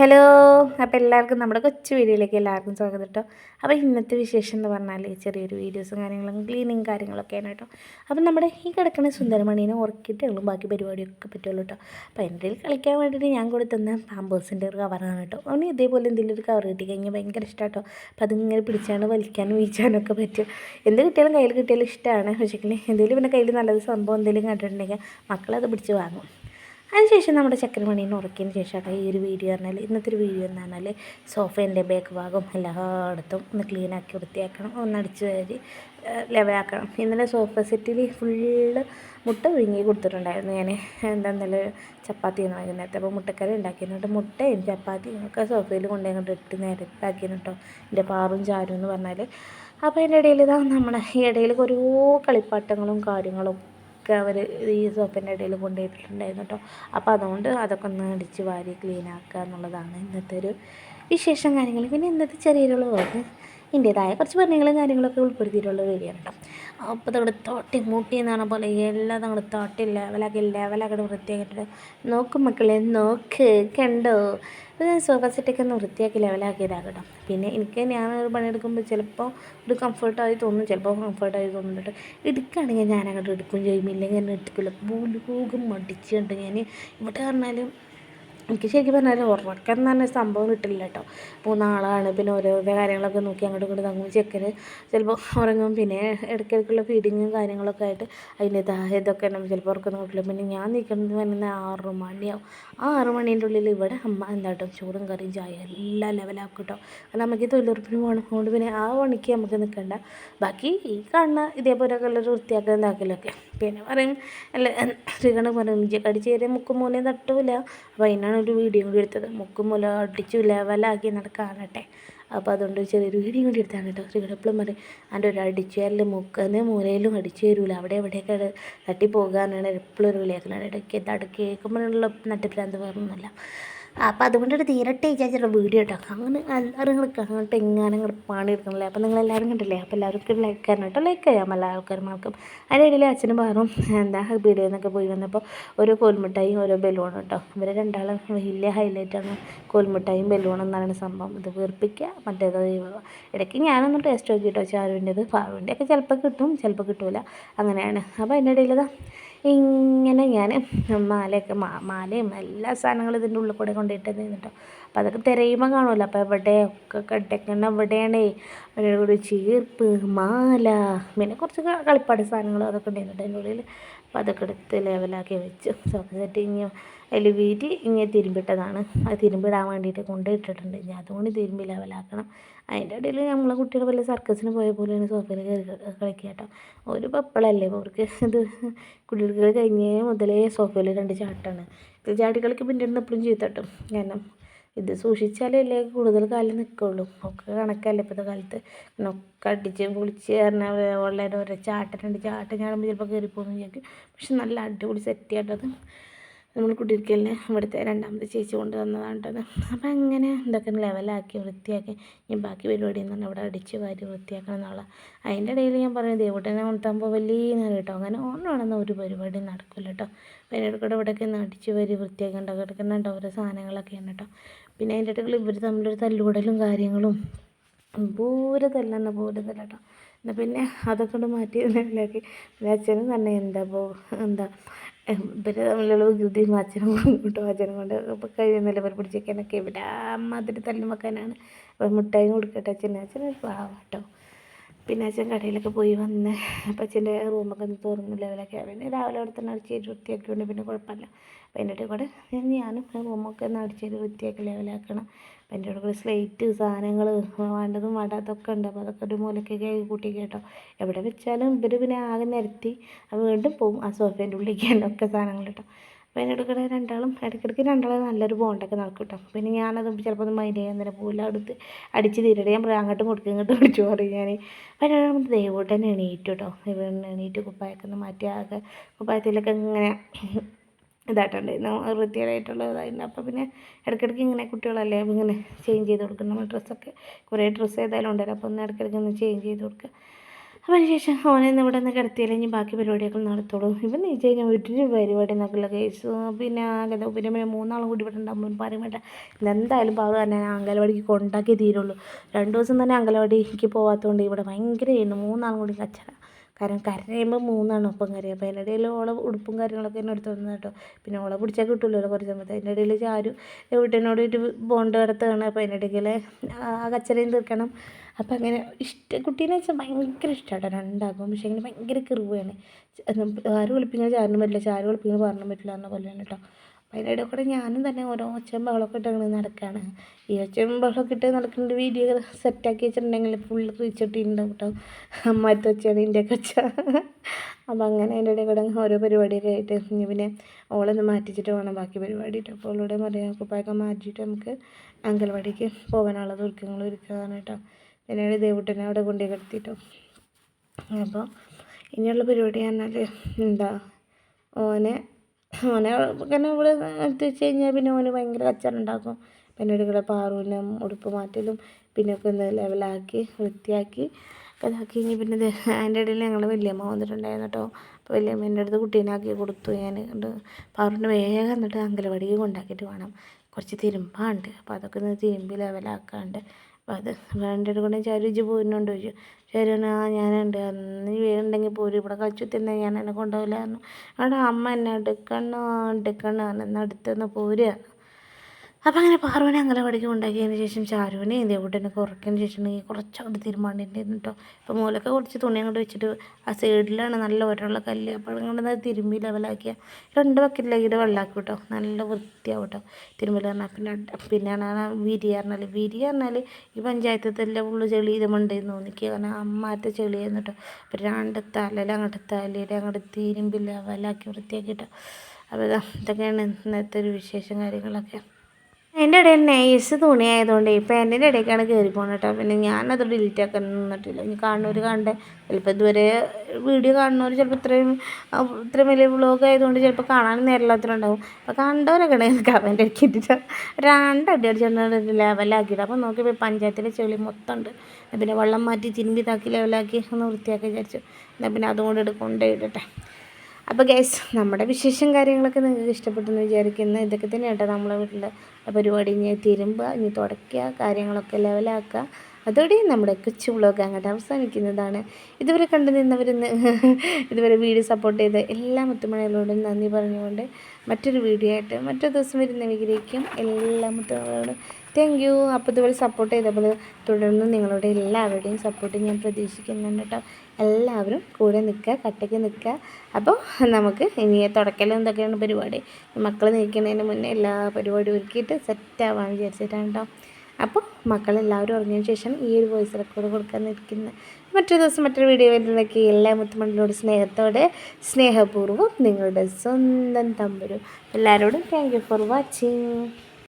Hello അപ്പോൾ എല്ലാവർക്കും നമ്മുടെ കൊച്ചു വീഡിയോയിലേക്ക് എല്ലാവർക്കും സ്വാഗതം കേട്ടോ അപ്പോൾ ഇന്നത്തെ വിശേഷം എന്ന് പറഞ്ഞാൽ ചെറിയൊരു വീഡിയോസും കാര്യങ്ങളും ക്ലീനിങ് കാര്യങ്ങളൊക്കെയാണ് കേട്ടോ അപ്പോൾ നമ്മുടെ ഈ കിടക്കുന്ന സുന്ദരമണീനെ ഉറക്കിയിട്ടുള്ളൂ ബാക്കി പരിപാടിയൊക്കെ പറ്റുള്ളൂ കേട്ടോ അപ്പോൾ എന്റെ കളിക്കാൻ വേണ്ടിയിട്ട് ഞാൻ കൂടി തന്ന പാമ്പേഴ്സിന്റെ ഒരു കവറാണ് കേട്ടോ അവന് ഇതേപോലെ എന്തെങ്കിലും ഒരു കവർ കിട്ടി കഴിഞ്ഞാൽ ഭയങ്കര ഇഷ്ടമാണ് കേട്ടോ അപ്പോൾ അതിങ്ങനെ പിടിച്ചാണ് വലിക്കാനും ഒക്കെ പറ്റും. എന്ത് കിട്ടിയാലും കയ്യിൽ കിട്ടിയാലും ഇഷ്ടമാണ് പക്ഷേ എന്തെങ്കിലും പിന്നെ കയ്യിൽ നല്ലത് സംഭവം എന്തെങ്കിലും കണ്ടിട്ടുണ്ടെങ്കിൽ മക്കളത് പിടിച്ച് വാങ്ങും. അതിനുശേഷം നമ്മുടെ ചക്കരമണീനെ ഉറക്കിയതിന് ശേഷമാണ് ഈ ഒരു വീഡിയോ പറഞ്ഞാൽ ഇന്നത്തെ ഒരു വീഡിയോ എന്ന് പറഞ്ഞാൽ സോഫേന്റെ ബാക്ക് ഭാഗം എല്ലായിടത്തും ഒന്ന് ക്ലീനാക്കി വൃത്തിയാക്കണം ഒന്ന് കയറി ലെവലാക്കണം ഇന്നലെ സോഫ സെറ്റിൽ ഫുള്ള് മുട്ട വിഴുങ്ങി കൊടുത്തിട്ടുണ്ടായിരുന്നു ഞാൻ എന്താ ചപ്പാത്തി എന്ന് വൈകുന്നേരത്തെ അപ്പോൾ മുട്ടക്കറി ഉണ്ടാക്കിയിരുന്നു. മുട്ടയും ചപ്പാത്തിയും ഒക്കെ സോഫയിൽ കൊണ്ടുപോയി ഇട്ട് നേരത്താക്കിയിരുന്നു കേട്ടോ. എന്റെ പാറും ചാരും എന്ന് പറഞ്ഞാൽ അപ്പോൾ അതിന്റെ ഇടയിൽ ഇതാ നമ്മുടെ ഈ ഇടയിൽ ഓരോ കളിപ്പാട്ടങ്ങളും കാര്യങ്ങളും ഒക്കെ അവർ ഈ സോപ്പിന്റെ ഇടയിൽ കൊണ്ടുപോയിട്ടുണ്ടായിരുന്നു കേട്ടോ അപ്പോൾ അതുകൊണ്ട് അതൊക്കെ ഒന്ന് അടിച്ച് വാരി ക്ലീൻ ആക്കുക എന്നുള്ളതാണ് ഇന്നത്തെ ഒരു വിശേഷം കാര്യങ്ങൾ. പിന്നെ ഇന്നത്തെ ചെറിയൊരു വ്ളോഗ് ഇതിന്റേതായ കുറച്ച് പണികളും കാര്യങ്ങളൊക്കെ ഉൾപ്പെടുത്തിയിട്ടുള്ള വീഡിയോ കേട്ടോ അപ്പോൾ ഇവിടെ തോട്ടി മൂട്ടി എന്ന് പറഞ്ഞ പോലെ എല്ലാം നമ്മൾ തോട്ടി ലെവലാക്കി ലെവലാക്കി വൃത്തിയാക്കിയിട്ട് നോക്കും മക്കളെ നോക്ക് കണ്ടോ? സോഫ സെറ്റൊക്കെ ഒന്ന് വൃത്തിയാക്കി ലെവലാക്കിയതാണ് കേട്ടോ പിന്നെ എനിക്ക് ഞാൻ ഒരു പണിയെടുക്കുമ്പോൾ ചിലപ്പോൾ ഒരു കംഫർട്ടായി തോന്നും ചിലപ്പോൾ കംഫർട്ടായി തോന്നുന്നുണ്ട്. എടുക്കുകയാണെങ്കിൽ ഞാൻ അങ്ങോട്ട് എടുക്കും ചെയ്യും. ഇല്ലെങ്കിൽ ഞാൻ എടുക്കില്ല. ഭൂലോകം മടിച്ചിട്ടുണ്ട് ഞാൻ ഇവിടെ പറഞ്ഞാലും എനിക്ക് ശരിക്കും പറഞ്ഞാൽ ഉറക്കം എന്ന് പറഞ്ഞ സംഭവം കിട്ടില്ല കേട്ടോ മൂന്നാളാണ് പിന്നെ ഓരോരോ കാര്യങ്ങളൊക്കെ നോക്കി അങ്ങോട്ടും ഇങ്ങോട്ടും തങ്ങും ചെക്കന് ചിലപ്പോൾ ഉറങ്ങും പിന്നെ ഇടയ്ക്കിടയ്ക്കുള്ള ഫീഡിങ്ങും കാര്യങ്ങളൊക്കെ ആയിട്ട് അതിന്റെ ഇതൊക്കെ നമ്മൾ ചിലപ്പോൾ ഉറക്കം നോക്കില്ല. പിന്നെ ഞാൻ നിൽക്കുന്നത് പറയുന്നത് ആറ് മണിയാവും. ആ ആറ് മണീന്റെ ഉള്ളിൽ ഇവിടെ അമ്മ എന്താട്ടോ ചോറും കറിയും ചായ എല്ലാം ലെവലാക്കും കേട്ടോ കാരണം നമുക്ക് തൊഴിലുറപ്പിന് പോകണം അതുകൊണ്ട് പിന്നെ ആ പണിക്ക് നമുക്ക് നിൽക്കണ്ട ബാക്കി ഈ കാണുന്ന ഇതേപോലെയൊക്കെ ഉള്ളൊരു വൃത്തിയാക്കലും ഇതാക്കലൊക്കെ പിന്നെ പറയും അല്ല ശ്രീകണ്ഠൻ പറയും ഇഞ്ചക്കടി ചേരെ മുക്കും മൂലയും തട്ടൂല. അപ്പോൾ അതിനാണ് ഒരു വീഡിയോ കൂടി എടുത്തത്. മുക്കും മൂല അടിച്ചു ലെവലാക്കി നടക്കാനട്ടെ അപ്പോൾ അതുകൊണ്ട് ചെറിയൊരു വീഡിയോ കൂടി എടുത്താണ് കേട്ടോ. ശ്രീകണ്ഠൻ എപ്പോഴും പറയും അതിന്റെ ഒരു അടിച്ചുവരൽ മുക്കന്ന് മൂലയിലും അടിച്ചു തരൂല. അവിടെ എവിടെയൊക്കെ തട്ടി പോകാനാണ് എപ്പോഴും ഒരു വിളിയാക്കുന്നത് ഇടയ്ക്ക് ഇടയ്ക്ക് കേൾക്കുമ്പോഴുള്ള നട്ടിപ്രാന്ത് വേറൊന്നുമല്ല. അപ്പോൾ അതുകൊണ്ടൊരു തീരട്ടെ വിചാരിച്ചിട്ട് വീഡിയോ ഇട്ടാക്കാം അങ്ങനെ എല്ലാവരും നിങ്ങൾ അങ്ങോട്ട് എങ്ങനെ നിങ്ങൾ പണിയെടുക്കണല്ലേ അപ്പോൾ നിങ്ങൾ എല്ലാവരും കണ്ടില്ലേ? അപ്പോൾ എല്ലാവർക്കും ലൈക്ക് കേട്ടോ. ലൈക്ക് ചെയ്യാം. എല്ലാ ആൾക്കാർമാർക്കും. അതിന്റെ ഇടയിൽ അച്ഛനും പാറും എന്താ വീഡിയോ എന്നൊക്കെ പോയി വന്നപ്പോൾ ഓരോ കോൽമിഠായും ഓരോ ബലൂണും കേട്ടോ. ഇവർ രണ്ടാളും വലിയ ഹൈലൈറ്റാണ് കോൽമിഠായും ബലൂണും എന്നാണ് സംഭവം. ഇത് വീർപ്പിക്കുക മറ്റേത് ഇടയ്ക്ക് ഞാനൊന്ന് ടേസ്റ്റ് നോക്കി കേട്ടോ ചാരുവിന്റെത് പാറുവിന്റെ ഒക്കെ ചിലപ്പോൾ കിട്ടും ചിലപ്പോൾ കിട്ടില്ല അങ്ങനെയാണ്. അപ്പോൾ അതിന്റെ ഇടയിൽ ഇങ്ങനെ ഞാൻ മാലയൊക്കെ മാലയും എല്ലാ സാധനങ്ങളും ഇതിന്റെ ഉള്ളിൽ കൂടെ കൊണ്ടിട്ടത് കേട്ടോ. അപ്പോൾ അതൊക്കെ തിരയുമ്പോൾ കാണുമല്ലോ. അപ്പോൾ എവിടെയൊക്കെ കെട്ടിക്കണം എവിടെയാണേ? ഒരു ചീർപ്പ് മാല പിന്നെ കുറച്ച് കളിപ്പാട് സാധനങ്ങളും അതൊക്കെ ഉണ്ടായിരുന്നു അതിന്റെ ഉള്ളിൽ അപ്പോൾ അതൊക്കെ എടുത്ത് ലെവലാക്കി വെച്ച്. സോഫ സെറ്റ് ഇങ്ങനെ തിരുമ്പിട്ടതാണ്. അത് തിരുമ്പിടാൻ വേണ്ടിയിട്ട് കൊണ്ടുപോയിട്ടിട്ടുണ്ട്. ഞാൻ അതുകൊണ്ട് തിരുമ്പി ലെവലാക്കണം. അതിന്റെ ഇടയിൽ നമ്മളെ കുട്ടികൾ വല്ല സർക്കസിന് പോയ പോലെയാണ് സോഫയിൽ കയറി കളിക്കുക കേട്ടോ. ഒരു പപ്പളല്ലേ അവർക്ക് ഇത് കുട്ടികൾ കഴിഞ്ഞേ മുതലേ സോഫയിൽ രണ്ട് ചാട്ടാണ്. ഇത് ചാട്ടികൾക്ക് കളിക്ക് പിന്നെ എപ്പോഴും ചീത്തട്ടും കാരണം ഇത് സൂക്ഷിച്ചാലല്ലേ കൂടുതൽ കാലം നിൽക്കുള്ളൂ. ഒക്കെ കണക്കല്ലേ ഇപ്പോഴത്തെ കാലത്ത്. ഒക്കെ അടിച്ച് പൊളിച്ച് പറഞ്ഞാൽ വളരെ ഓരോ ചാട്ടനുണ്ട് ചാട്ടം ചാടുമ്പോൾ ചിലപ്പോൾ കയറിപ്പോകുന്നു വിചാരിക്കും. പക്ഷെ നല്ല അടിപൊളി സെറ്റ് ചെയ്യേണ്ടത് നമ്മൾ കുട്ടിയിരിക്കലിന് ഇവിടുത്തെ രണ്ടാമത്തെ ചേച്ചി കൊണ്ട് തന്നതാണ് കേട്ടത് അപ്പം അങ്ങനെ ഇതൊക്കെ ലെവലാക്കി വൃത്തിയാക്കി ഞാൻ ബാക്കി പരിപാടി എന്ന് പറഞ്ഞാൽ ഇവിടെ അടിച്ച് വാരി വൃത്തിയാക്കണം എന്നുള്ള അതിന്റെ ഇടയിൽ ഞാൻ പറഞ്ഞു ദേവട്ടനെ ഉണർത്താകുമ്പോൾ വലിയ കേട്ടോ. അങ്ങനെ ഓണമാണെന്ന ഒരു പരിപാടി നടക്കില്ല കേട്ടോ. പിന്നെ ഇടയ്ക്കൂടെ ഇവിടെയൊക്കെ ഒന്ന് അടിച്ച് വാരി വൃത്തിയാക്കേണ്ട കിടക്കുന്നുണ്ട് ഓരോ സാധനങ്ങളൊക്കെയാണ് കേട്ടോ. പിന്നെ അതിന്റെ ഇടയിൽ ഇവർ തമ്മിലൊരു തല്ലുകൂടലും കാര്യങ്ങളും പൂര തല്ലെന്ന പൂര തല്ല കേട്ടോ. എന്നാൽ പിന്നെ അതൊക്കെ മാറ്റി ലെവലാക്കി പിന്നെ അച്ഛനും തന്നെ എന്താ പോ എന്താ ഇവർ തമ്മിലുള്ള വികൃതിയും അച്ഛനും കൊണ്ട് അച്ഛനും കൊണ്ട് ഇപ്പോൾ കഴിയുന്നില്ല ഇവർ പിടിച്ചേക്കാനൊക്കെ ഇവിടെ അമ്മാതിരി തല്ലു വെക്കാനാണ് അപ്പോൾ മുട്ടായും കൊടുക്കട്ടെ അച്ഛൻ അച്ഛനൊരു പാവം കേട്ടോ. പിന്നെ അച്ഛൻ കടയിലൊക്കെ പോയി വന്ന് അപ്പം അച്ഛന്റെ റൂമൊക്കെ ഒന്ന് തുറന്ന് ലെവലൊക്കെ. പിന്നെ രാവിലെ അവിടെ തന്നെ അടിച്ചേരി വൃത്തിയാക്കിയോണ്ട് പിന്നെ കുഴപ്പമില്ല. അപ്പം ഇടയിൽ കൂടെ ഞാനും റൂമൊക്കെ ഒന്ന് അടിച്ചേരി വൃത്തിയാക്കി ലെവലാക്കണം. അപ്പം എന്റെ സ്ലേറ്റ് സാധനങ്ങൾ വേണ്ടതും വേണ്ടാത്തതൊക്കെ ഉണ്ട്. അപ്പോൾ അതൊക്കെ ഒരു മൂലക്കൊക്കെ കൂട്ടി കേട്ടോ എവിടെ വെച്ചാലും ഇവർ പിന്നെ ആകെ നിരത്തി അത് വീണ്ടും പോവും. ആ സോഫേന്റെ ഉള്ളിലേക്ക് ഒക്കെ സാധനങ്ങൾ കേട്ടോ അപ്പോൾ അതിന്റെ അടുക്കള രണ്ടാളും ഇടയ്ക്കിടയ്ക്ക് രണ്ടാളും നല്ലൊരു ബോണ്ടൊക്കെ നടക്കും കേട്ടോ പിന്നെ ഞാനത് ചിലപ്പോൾ ഒന്ന് മൈൻഡ് ചെയ്യാൻ നേരം പോകില്ല അടുത്ത് അടിച്ച് തീരട്ടെ. ഞാൻ അങ്ങോട്ടും കൊടുക്കും ഇങ്ങോട്ടും വിളിച്ചു പറയും ഞാൻ അപ്പോൾ അതിനോട് ദൈവോട്ട് തന്നെ എണീറ്റു കേട്ടോ ദൈവം എണീറ്റ് കുപ്പായൊക്കെ ഒന്ന് മാറ്റി ആകെ കുപ്പായത്തിലൊക്കെ ഇങ്ങനെ ഇതായിട്ടുണ്ടായിരുന്നു. വൃത്തികേടായിട്ടുള്ളതായിരുന്നു. അപ്പോൾ പിന്നെ ഇടയ്ക്കിടയ്ക്ക് ഇങ്ങനെ കുട്ടികളല്ലേ അപ്പോൾ ഇങ്ങനെ ചേഞ്ച് ചെയ്ത് കൊടുക്കും. നമ്മൾ ഡ്രസ്സൊക്കെ കുറേ ഡ്രസ്സ് ഏതായാലും ഉണ്ടായിരുന്നു അപ്പോൾ ഒന്ന് ഇടയ്ക്കിടയ്ക്ക് ഒന്ന് ചേഞ്ച് ചെയ്ത് കൊടുക്കുക അപ്പോൾ അതിനുശേഷം ഓനെ ഒന്ന് ഇവിടെ നിന്ന് കിടത്തിയാലേ ഇനി ബാക്കി പരിപാടിയൊക്കെ നടത്തുള്ളൂ. ഇപ്പം നീ കഴിഞ്ഞാൽ ഒരു പരിപാടി നോക്കില്ല കേസ് പിന്നെ അങ്ങനെ പിന്നെ പിന്നെ മൂന്നാളും കൂടി ഇവിടെ ഉണ്ടാകുമ്പോൾ പറയും വേണ്ട. എന്തായാലും പാവ തന്നെ അങ്കലവാടിക്ക് കൊണ്ടാക്കി തീരുള്ളൂ. രണ്ട് ദിവസം തന്നെ അങ്കലവാടിക്ക് പോകാത്തതുകൊണ്ട് ഇവിടെ ഭയങ്കര ചെയ്യുന്നു മൂന്നാളും കൂടി കച്ചറ കാരണം കരയുമ്പോൾ മൂന്നാണ്. ഒപ്പം കരയുക അപ്പോൾ അതിന്റെ ഇടയിൽ ഓളെ ഉടുപ്പും കാര്യങ്ങളൊക്കെ എന്നെ എടുത്തു തന്നു കേട്ടോ. പിന്നെ ഓളെ പിടിച്ചാൽ കിട്ടുമല്ലോ കുറച്ച് സമയത്ത്. അതിന്റെ ഇടയിൽ ചാരു വീട്ടിനോട് ഒരു ബോണ്ട് കിടത്തുകയാണ് അപ്പോൾ അതിന്റെ ഇടയ്ക്കിൽ ആ കച്ചറയും തീർക്കണം. അപ്പോൾ അങ്ങനെ ഇഷ്ട കുട്ടീനെ വെച്ചാൽ ഭയങ്കര ഇഷ്ടമാണ് രണ്ടാക്കും. പക്ഷേ അങ്ങനെ ഭയങ്കര കിറുവാണ്. ആരും ഒളിപ്പിക്കാൻ ചാരിനും പറ്റില്ല. ചാരും ഒളിപ്പിക്കാൻ പറഞ്ഞു പറ്റില്ല എന്ന പോലെയാണ് കേട്ടോ. ഇടയിൽ കൂടെ ഞാനും തന്നെ ഓരോ ഒച്ചയും ബഹളമൊക്കെ ഇട്ട് അങ്ങനെ നടക്കുകയാണ് ഈ ഒച്ചയും ബഹളമൊക്കെ ഇട്ട് നടക്കുന്ന വീഡിയോ സെറ്റാക്കി വെച്ചിട്ടുണ്ടെങ്കിൽ ഫുൾ റീച്ച് ഇട്ടിട്ടുണ്ടാവും കേട്ടോ. അമ്മാരത്തെ ഒച്ചയാണ് ഇതിന്റെയൊക്കെ ഒച്ച അപ്പം അങ്ങനെ അതിന്റെ ഇടയിൽ കൂടെ ഓരോ പരിപാടിയൊക്കെ ആയിട്ട് ഇനി പിന്നെ ഓളൊന്ന് മാറ്റിച്ചിട്ട് വേണം ബാക്കി പരിപാടി കേട്ടോ. അപ്പോൾ ഓളോട് പറയാം കുപ്പായൊക്കെ മാറ്റിയിട്ട് നമുക്ക് അങ്കൽവാടിക്ക് പോകാനുള്ളത് ഒരുക്കങ്ങൾ ഒരുക്കാനാണ് കേട്ടോ. പിന്നെ ദേവുട്ടനെ അവിടെ കൊണ്ടു കിടത്തിട്ടോ. അപ്പോൾ ഇനിയുള്ള പരിപാടി പറഞ്ഞാൽ എന്താ ഓനെ ഓനെ പിന്നെ ഇവിടെ എത്തിച്ച് കഴിഞ്ഞാൽ പിന്നെ ഓന് ഭയങ്കര കച്ചറ ഉണ്ടാക്കും. പിന്നെ ഒരു കൂടെ പാറുവിനെ ഉടുപ്പ് മാറ്റലും പിന്നെ ഒക്കെ ഒന്ന് ലെവലാക്കി വൃത്തിയാക്കി. ഇതാക്കി കഴിഞ്ഞ് പിന്നെ അതിന്റെ ഇടയിൽ ഞങ്ങൾ വലിയമ്മ വന്നിട്ടുണ്ടായിരുന്നു കേട്ടോ. അപ്പോൾ വല്യമ്മേന്റെ അടുത്ത് കുട്ടീനാക്കി കൊടുത്തു. ഞാൻ പാറുവിനെ വേഗം എന്നിട്ട് അങ്കലവാടിക്ക് കൊണ്ടാക്കിയിട്ട് വേണം കുറച്ച് തിരുമ്പാണ്ട്. അപ്പോൾ അതൊക്കെ ഒന്ന് തിരുമ്പി ലെവലാക്കാണ്ട് അപ്പോൾ അത് വേണ്ടത് കൂടെ ചാരുജി പോരുന്നുണ്ടോ? ചോദിച്ചു ശരിയാണ് ആ ഞാനുണ്ട്. അന്ന് വേണ്ടെങ്കിൽ പോരും. ഇവിടെ കളിച്ചു തന്നെ ഞാൻ എന്നെ കൊണ്ടുപോകില്ല പറഞ്ഞു അവിടെ അമ്മ എന്നെ എടുക്കണോ? എടുക്കണോ? എന്നെ അടുത്തുനിന്ന് പോരുക. അപ്പോൾ അങ്ങനെ പാർവനെ അങ്കലവാടിക്ക് കൊണ്ടാക്കിയതിന് ശേഷം ചാരുവിനെ ദേവൂട്ടനൊക്കെ ഉറക്കിയതിന് ശേഷം ഉണ്ടെങ്കിൽ കുറച്ച് അങ്ങോട്ട് തീരുമാനിണ്ടായിരുന്നു കേട്ടോ അപ്പോൾ മൂലൊക്കെ കുറച്ച് തുണി അങ്ങോട്ട് വെച്ചിട്ട് ആ സൈഡിലാണ് നല്ല ഒരുള്ള കല്ല്. അപ്പോൾ അങ്ങോട്ട് തിരുമ്പി ലെവലാക്കിയ രണ്ട് ബക്കറ്റിലേക്ക് വെള്ളമാക്കി കേട്ടോ നല്ല വൃത്തിയാവും കേട്ടോ തിരുമ്പൽ പറഞ്ഞാൽ പിന്നെ പിന്നെയാണ് വിരി പറഞ്ഞാൽ വിരി പറഞ്ഞാൽ ഈ പഞ്ചായത്തത്തെ ഫുള്ള് ചെളി ഇതുമുണ്ടായിരുന്നു തോന്നിക്കുക കാരണം അമ്മാറ്റ ചെളിയായിരുന്നു കേട്ടോ അപ്പോൾ രണ്ട് തലയിൽ അങ്ങോട്ട് തലയിൽ അങ്ങോട്ട് തിരുമ്പി ലെവലാക്കി വൃത്തിയാക്കി കേട്ടോ അപ്പോൾ ഇതാ ഇതൊക്കെയാണ് ഇന്നത്തെ ഒരു വിശേഷം കാര്യങ്ങളൊക്കെ. അതിന്റെ ഇടയിൽ നൈസ് തുണി ആയതുകൊണ്ട് പാന്റിന്റെ ഇടയ്ക്കാണ് കയറി പോകുന്നത് കേട്ടോ. പിന്നെ ഞാനത് ഡിലീറ്റ് ആക്കാൻ നിന്നിട്ടില്ല. ഇനി കാണുന്നവർ കണ്ടേ. ചിലപ്പോൾ ഇതുവരെ വീഡിയോ കാണുന്നവർ ചിലപ്പോൾ ഇത്രയും ഇത്രയും വലിയ വ്ളോഗ് ആയതുകൊണ്ട് ചിലപ്പോൾ കാണാൻ നേരില്ലാത്തവരുണ്ടാവും അപ്പോൾ കണ്ടവരൊക്കെ ഉണ്ടെങ്കിൽ കമന്റ് അടിക്കിട്ട് രണ്ടടി അടിച്ചിട്ട് ലെവലാക്കിയിട്ട് അപ്പോൾ നോക്കിയപ്പോൾ പഞ്ചായത്തിലെ ചെളി മൊത്തം ഉണ്ട് പിന്നെ വെള്ളം മാറ്റി തിരുമ്പി താക്കി ലെവലാക്കി ഒന്ന് വൃത്തിയാക്കി വിചാരിച്ചു. എന്നാൽ പിന്നെ അതുകൊണ്ട് എടുക്കൊണ്ടേ ഇടട്ടെ. അപ്പോൾ ഗൈസ് നമ്മുടെ വിശേഷം കാര്യങ്ങളൊക്കെ നിങ്ങൾക്ക് ഇഷ്ടപ്പെട്ടെന്ന് വിചാരിക്കുന്ന. ഇതൊക്കെ തന്നെ കേട്ടോ നമ്മളെ വീട്ടിലെ പരിപാടി. ഇനി തിരുമ്പുക ഇനി തുടയ്ക്കുക കാര്യങ്ങളൊക്കെ ലെവലാക്കുക. അതോടെ നമ്മുടെ കൊച്ചു വ്ളോഗ് അങ്ങോട്ട് അവസാനിക്കുന്നതാണ്. ഇതുവരെ കണ്ടു നിന്നവരെന്ന് ഇതുവരെ വീഡിയോ സപ്പോർട്ട് ചെയ്ത എല്ലാ മുത്തുമണികളോടും നന്ദി പറഞ്ഞുകൊണ്ട് മറ്റൊരു വീഡിയോ ആയിട്ട് മറ്റൊരു ദിവസം വരുന്ന വിഗ്രഹിക്കും എല്ലാ മുത്തുമണികളോടും താങ്ക് യു അപ്പോൾ ഇതുപോലെ സപ്പോർട്ട് ചെയ്തപ്പോൾ തുടർന്ന് നിങ്ങളുടെ എല്ലാവരുടെയും സപ്പോർട്ട് ഞാൻ പ്രതീക്ഷിക്കുന്നുണ്ട് കേട്ടോ എല്ലാവരും കൂടെ നിൽക്കുക കട്ടയ്ക്ക് നിൽക്കുക. അപ്പോൾ നമുക്ക് ഇനി തുടക്കലും എന്തൊക്കെയാണ് പരിപാടി. മക്കൾ നീക്കുന്നതിന് മുന്നേ എല്ലാ പരിപാടിയും ഒരുക്കിയിട്ട് സെറ്റ് ആവാൻ വിചാരിച്ചിട്ടാണ് കേട്ടോ അപ്പോൾ മക്കളെല്ലാവരും ഉറങ്ങിയതിന് ശേഷം ഈ ഒരു വോയിസ് റെക്കോർഡ് കൊടുക്കാൻ നിൽക്കുന്നത് മറ്റൊരു ദിവസം മറ്റൊരു വീഡിയോ വരുന്നതൊക്കെ എല്ലാ മുത്തുമണ്ണിലോട് സ്നേഹത്തോടെ സ്നേഹപൂർവം നിങ്ങളുടെ സ്വന്തം തമ്പുരും. എല്ലാവരോടും താങ്ക് ഫോർ വാച്ചിങ്